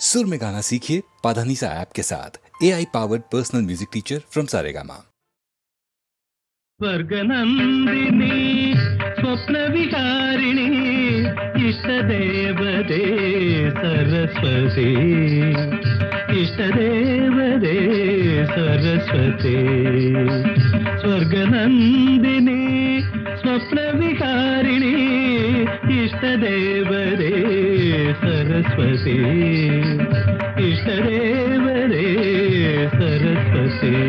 सुर में गाना सीखिए पाधानीसा ऐप के साथ। A I powered personal music teacher from Saregama स्वर्गनंदिनी, स्वप्न विहारिणी इष्टदेवदे सरस्वती। इष्टदेवदे सरस्वती। स्वर्गनंदिनी, स्वप्न विहारिणी इष्टदेवदे सरस्वतीरे सरस्वती।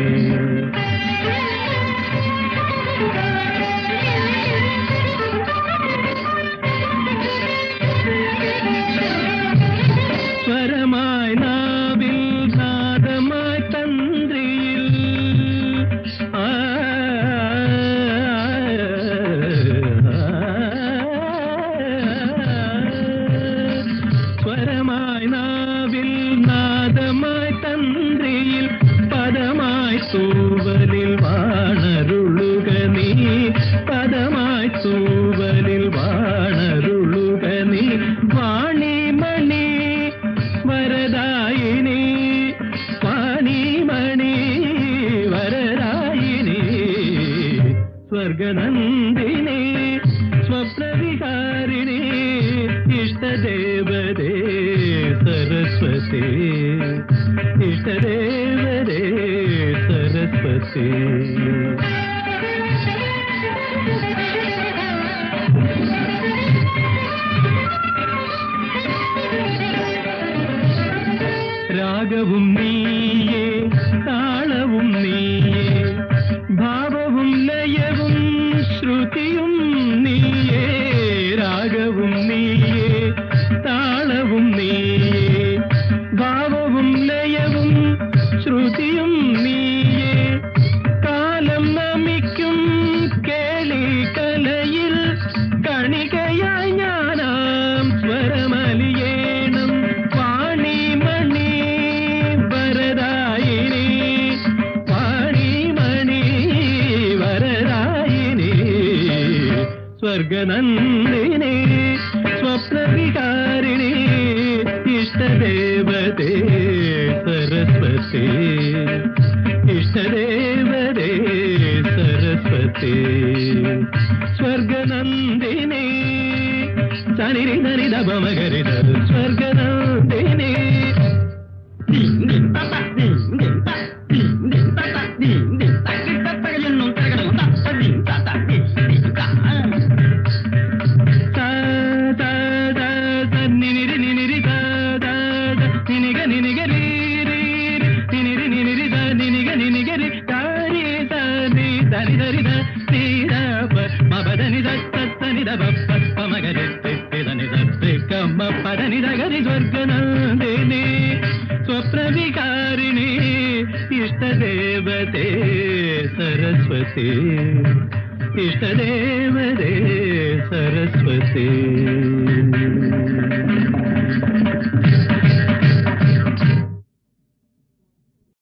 തന്ത്രിയിൽ പദമായി സൂവലിൽ വാണരുളുക നീ. പദമായി സൂവലിൽ വാണരുളുക നീ. വാണിമണി വരദായിനി. വാണിമണി വരദായിനി. സ്വർഗനന്ദിനി സ്വപ്നവിഹാരിണി. ഇഷ്ടദേവതേ സരസ്വതി. രാഗവും നീയേ താളവും നീയേ ഭാവവും ലയവും ശ്രുതിയും കാലം നമിക്കും കേളി കലയിൽ കണികയായി ഞാനാം സ്വരമലിയേണം. പാണിമണി വരദായിനി പാണിമണി വരദായിനി. സ്വർഗനന്ദിനി ನಂದಿನಿ ಸನಿರಿ ನರಿದ ಬಮಗರಿದರು ಸ್ವರ್ಗ ನಂದಿನಿ ನಿನಿಗ ನಿನಿಗ దని దరి దీరవ మదని దత్తని దప్ప మగని తెదని దత్తి కమ్మ పదని దగని స్వర్గనందిని స్వప్నవికారిణి ఇష్టదేవతే సరస్వతి ఇష్టదేవతే సరస్వతి.